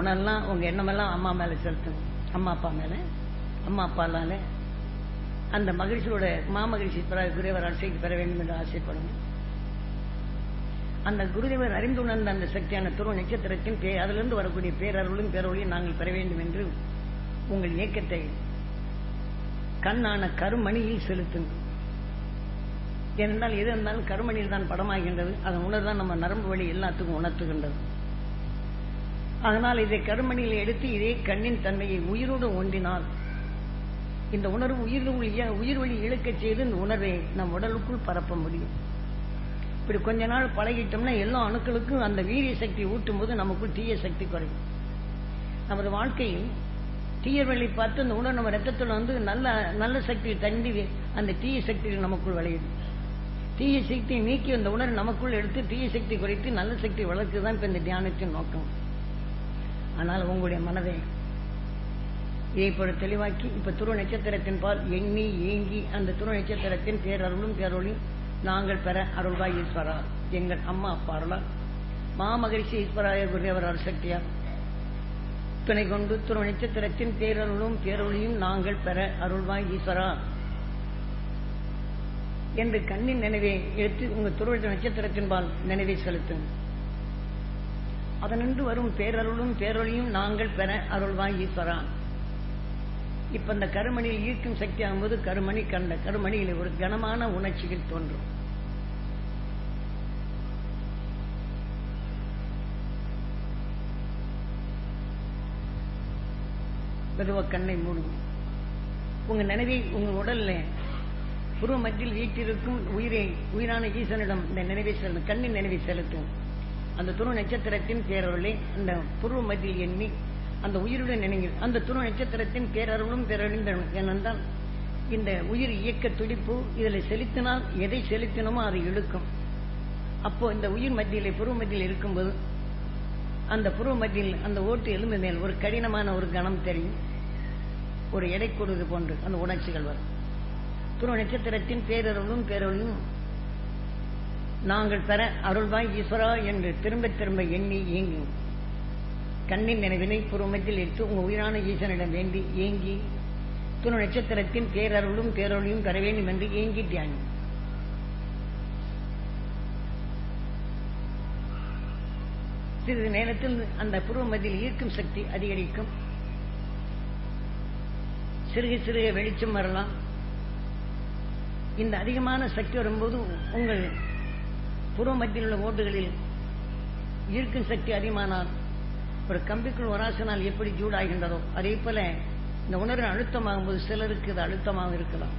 உணர்லாம் உங்க எண்ணமெல்லாம் அம்மா மேல செலுத்துங்க. அம்மா அப்பா மேல அம்மா அப்பாலால அந்த மகிழ்ச்சியோட மாமகிழ்ச்சி குருவர் குருதேவர் பெற வேண்டும் என்று ஆசைப்படுங்க. அந்த குருதேவர் அறிந்துணர்ந்த அந்த சக்தியான துருவ நட்சத்திரத்தின் பே அதிலிருந்து வரக்கூடிய பேரருளும் பேரொழியும் நாங்கள் பெற வேண்டும் என்று உங்கள் இயக்கத்தை கண்ணான கருமணியில் செலுத்துங்கள் ஏனென்றால் எது இருந்தாலும் கருமணியில் தான் படமாகின்றது. அதன் உணர்தான் நம்ம நரம்பு வழி எல்லாத்துக்கும் உணர்த்துகின்றது. அதனால் இதை கருமணியில் எடுத்து இதே கண்ணின் தன்மையை உயிரோடு ஒன்றினால் இந்த உணர்வு உயிர் உயிர் வழி இழுக்கச் செய்து இந்த உணர்வை நம் உடலுக்குள் பரப்ப முடியும். இப்படி கொஞ்ச நாள் பழகிட்டோம்னா எல்லா அணுக்களுக்கும் அந்த வீரிய சக்தி ஊட்டும் போது நமக்குள் தீய சக்தி குறையும். நமது வாழ்க்கையில் தீயர்களை பார்த்து அந்த உணர்வு நம்ம ரத்தத்தில் வந்து நல்ல நல்ல சக்தி தண்டி அந்த தீய சக்திகள் நமக்குள் விளையுது. தீய சக்தியை நீக்கி அந்த உணர்வு நமக்குள் எடுத்து தீய சக்தி குறைத்து நல்ல சக்தி வளர்க்குதான் இப்ப இந்த தியானத்தின் நோக்கம். ஆனால் உங்களுடைய மனதை இதை போல தெளிவாக்கி இப்ப துருவ நட்சத்திரத்தின் பால் எண்ணி ஏங்கி அந்த துருவ நட்சத்திரத்தின் பேரருளும் பேரொழியும் நாங்கள் பெற அருள்வாய் ஈஸ்வரா. எங்கள் அம்மா அப்பா அருளா மாமகிழ்ச்சி ஈஸ்வராய குருதேவர் அருசக்தியா துணை கொண்டு துருவ நட்சத்திரத்தின் பேரருளும் பேரொழியும் நாங்கள் பெற அருள்வாய் ஈஸ்வரா. என்று கண்ணின் நினைவை எடுத்து உங்க துருவ நட்சத்திரத்தின்பால் நினைவை செலுத்தும் அதனின்று வரும் பேரருளும் பேரொழியும் நாங்கள் பெற அருள்வாய் ஈஸ்வரா இப்ப இந்த கருமணியில் ஈர்க்கும் சக்தி ஆகும்போது கருமணி கண்ட கருமணியில் ஒரு கனமான உணர்ச்சிகள் தோன்றும். மெதுவா கண்ணை மூடும் உங்க நினைவை உங்க உடல்ல புருவ மத்தியில் வீட்டிற்கும் உயிரை உயிரான ஈசனிடம் இந்த நினைவை செலுத்தும் கண்ணின் நினைவை செலுத்தும். அந்த துணு நட்சத்திரத்தின் பேரருளை அந்த புருவ மதியில் எண்ணி அந்த உயிருடன் நினைங்க அந்த துணு நட்சத்திரத்தின் பேரருளும் பேரழிந்த ஏனென்றால் இந்த உயிர் இயக்க துடிப்பு இதில் செலுத்தினால் எதை செலுத்தினமோ அதை இழுக்கும். அப்போ இந்த உயிர் மத்தியிலே புருவ மத்தியில் இருக்கும்போது அந்த புருவ மத்தியில் அந்த ஓட்டு எலும்பு மேல் ஒரு கடினமான ஒரு கணம் தெரியும். ஒரு எடை கொடுது போன்று அந்த உணர்ச்சிகள் வரும். துருவ நட்சத்திரத்தின் பேரருளும் பேரொழியும் நாங்கள் பெற அருள்வாய் ஈஸ்வரா என்று திரும்ப திரும்ப எண்ணி ஏங்கி கண்ணின் நினைவினை புறமத்தில் எடுத்து உங்க உயிரான ஈசனிடம் வேண்டி ஏங்கி துணை நட்சத்திரத்தின் பேரருளும் பேரொழியும் பெற வேண்டும் என்று ஏங்கி தியானி. சிறிது நேரத்தில் அந்த புருவமதியில் ஈர்க்கும் சக்தி அதிகரிக்கும். சிறுக சிறுக வெளிச்சம் வரலாம். இந்த அதிகமான சக்தி வரும்போது உங்கள் புற மத்தியில் உள்ள ஓட்டுகளில் ஈர்க்கும் சக்தி அதிகமானால் ஒரு கம்பிக்குள் வராசனால் எப்படி ஜூடாகின்றதோ அதே போல இந்த உணர்வு அழுத்தமாகும் போது சிலருக்கு இது அழுத்தமாக இருக்கலாம்.